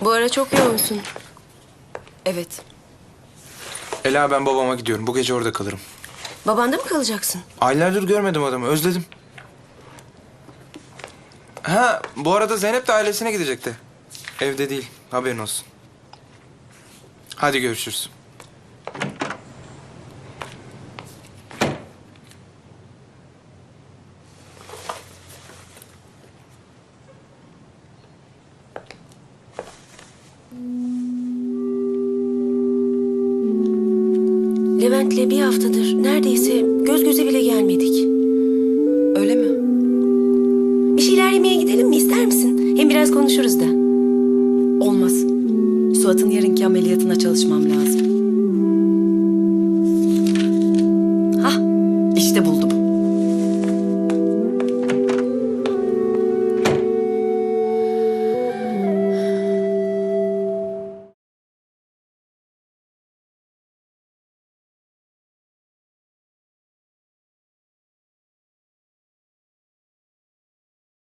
Bu ara çok yoğunsun. Evet. Ela ben babama gidiyorum. Bu gece orada kalırım. Babanda mı kalacaksın? Aylardır görmedim adamı. Özledim. Ha bu arada Zeynep de ailesine gidecekti. Evde değil. Haberin olsun. Hadi görüşürüz. Levent'le bir haftadır neredeyse göz göze bile gelmedik. Öyle mi? Bir şeyler yemeye gidelim mi ister misin? Hem biraz konuşuruz da. Olmaz. Suat'ın yarınki ameliyatı